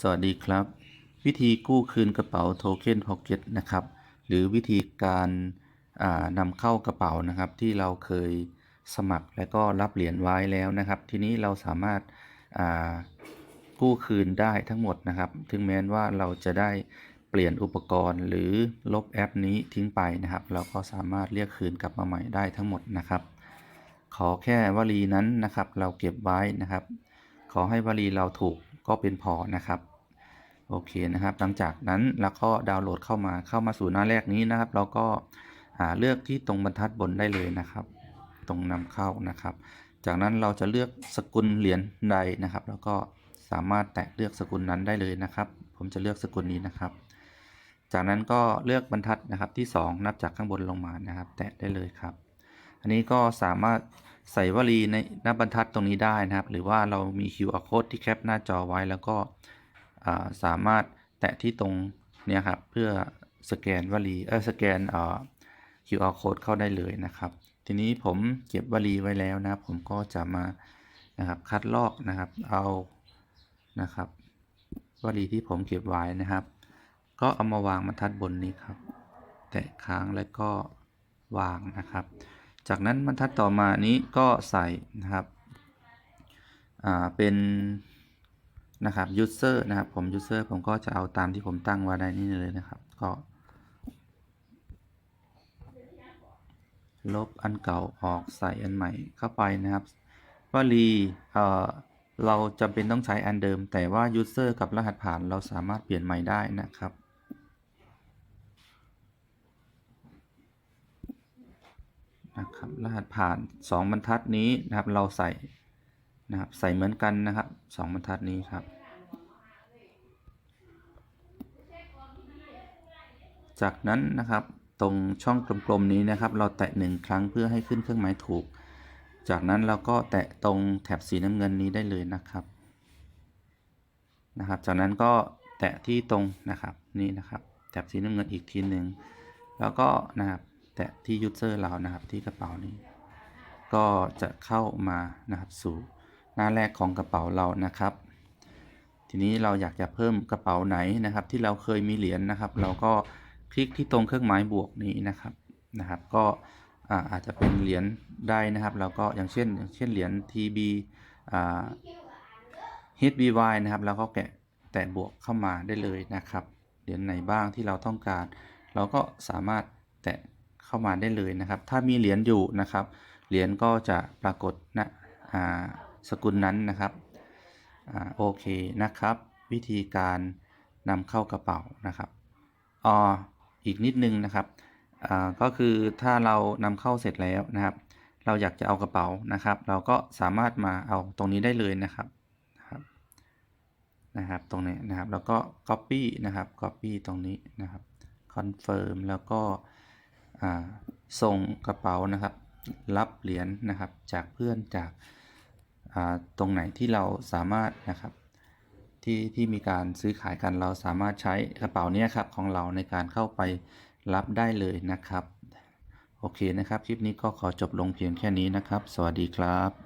สวัสดีครับ วิธีกู้คืนกระเป๋าโทเค็นพ็อกเก็ตนะครับหรือวิธีการนำเข้ากระเป๋านะครับ ที่เราเคยสมัครและก็รับเหรียญไว้แล้วนะครับ ทีนี้เราสามารถากู้คืนได้ทั้งหมดนะครับ ถึงแม้ว่าเราจะได้เปลี่ยนอุปกรณ์ หรือลบแอปนี้ทิ้งไปนะครับ เราก็สามารถเรียกคืนกลับมาใหม่ได้ทั้งหมดนะครับ ขอแค่วลีนั้นนะครับ เราเก็บไว้นะครับ ขอให้วลีเราถูก ก็เป็นพอนะครับโอเคนะครับ หลังจากนั้นเราก็ดาวน์โหลดเข้ามาเข้ามาสู่หน้าแรกนี้นะครับ เราก็หาเลือกที่ตรงบรรทัดบนได้เลยนะครับ ตรงนำเข้านะครับ จากนั้นเราจะเลือกสกุลเหรียญใดนะครับ แล้วก็สามารถแตะเลือกสกุลนั้นได้เลยนะครับ ผมจะเลือกสกุลนี้นะครับ จากนั้นก็เลือกบรรทัดนะครับที่ 2 นับจากข้างบนลงมานะครับ แตะได้เลยครับ อันนี้ก็สามารถ ใส่วลีในหน้าบรรทัดตรงนี้ได้นะครับ หรือว่าเรามี QR code ที่แคปหน้าจอไว้แล้วก็สามารถแตะที่ตรงเนี่ยครับเพื่อสแกนวลีเออสแกนเอ่อ QR code เข้าได้เลยนะครับ ทีนี้ผมเก็บวลีไว้แล้วนะครับ ผมก็จะมานะครับคัดลอกนะครับเอานะครับวลีที่ผมเก็บไว้นะครับ ก็เอามาวางบรรทัดบนนี้ครับ แตะค้างแล้วก็วางนะครับ จากนั้นบรรทัดต่อมานี้ก็ใส่นะครับเป็นนะครับ user นะครับ ผม user ผมก็จะเอาตามที่ผมตั้งไว้ได้นี่เลยนะครับ ก็ ลบอันเก่าออกใส่อันใหม่เข้าไปนะครับวลีเอ่อเราจำเป็นต้องใช้อันเดิม แต่ว่า user กับรหัสผ่านเราสามารถเปลี่ยนใหม่ได้นะครับ นะครับรหัสผ่าน 2 บรรทัดนี้นะครับ เราใส่นะครับ ใส่เหมือนกันนะครับ 2 บรรทัดนี้ครับ จากนั้นนะครับตรงช่องกลมๆนี้นะครับ เราแตะหนึ่งครั้งเพื่อให้ขึ้นเครื่องหมายถูก จากนั้นเราก็แตะตรงแถบสีน้ำเงินนี้ได้เลยนะครับนะครับ จากนั้นก็แตะที่ตรงนะครับนี่นะครับ แถบสีน้ำเงินอีกทีหนึ่งแล้วก็นะครับ แตะที่ยูเซอร์เรานะครับที่กระเป๋านี้ ก็จะเข้ามานะครับสู่หน้าแรกของกระเป๋าเรานะครับ ทีนี้เราอยากจะเพิ่มกระเป๋าไหนนะครับ ที่เราเคยมีเหรียญนะครับ เราก็คลิกที่ตรงเครื่องหมายบวกนี้นะครับนะครับ ก็อาอาจจะเป็นเหรียญได้นะครับเราก็อย่างเช่นอย่างเช่นเหรียญ TB HBY นะครับเราก็แกะแตะบวกเข้ามาได้เลยนะครับ เหรียญไหนบ้างที่เราต้องการ เราก็สามารถแตะ เข้ามาได้เลยนะครับ ถ้ามีเหรียญอยู่นะครับ เหรียญก็จะปรากฏณอ่าสกุลนั้นนะครับอ่าโอเคนะครับ วิธีการนำเข้ากระเป๋านะครับอ๋ออีกนิดนึงนะครับอ่าก็คือถ้าเรานำเข้าเสร็จแล้วนะครับ เราอยากจะเอากระเป๋านะครับ เราก็สามารถมาเอาตรงนี้ได้เลยนะครับนะครับตรงนี้นะครับแล้วก็ copy นะครับ copy ตรงนี้นะครับ confirm แล้วก็ ส่งกระเป๋านะครับ รับเหรียญนะครับจากเพื่อนจากตรงไหนที่เราสามารถนะครับที่ที่มีการซื้อขายกันเราสามารถใช้กระเป๋าเนี้ยครับของเราในการเข้าไปรับได้เลยนะครับ โอเคนะครับ คลิปนี้ก็ขอจบลงเพียงแค่นี้นะครับ สวัสดีครับ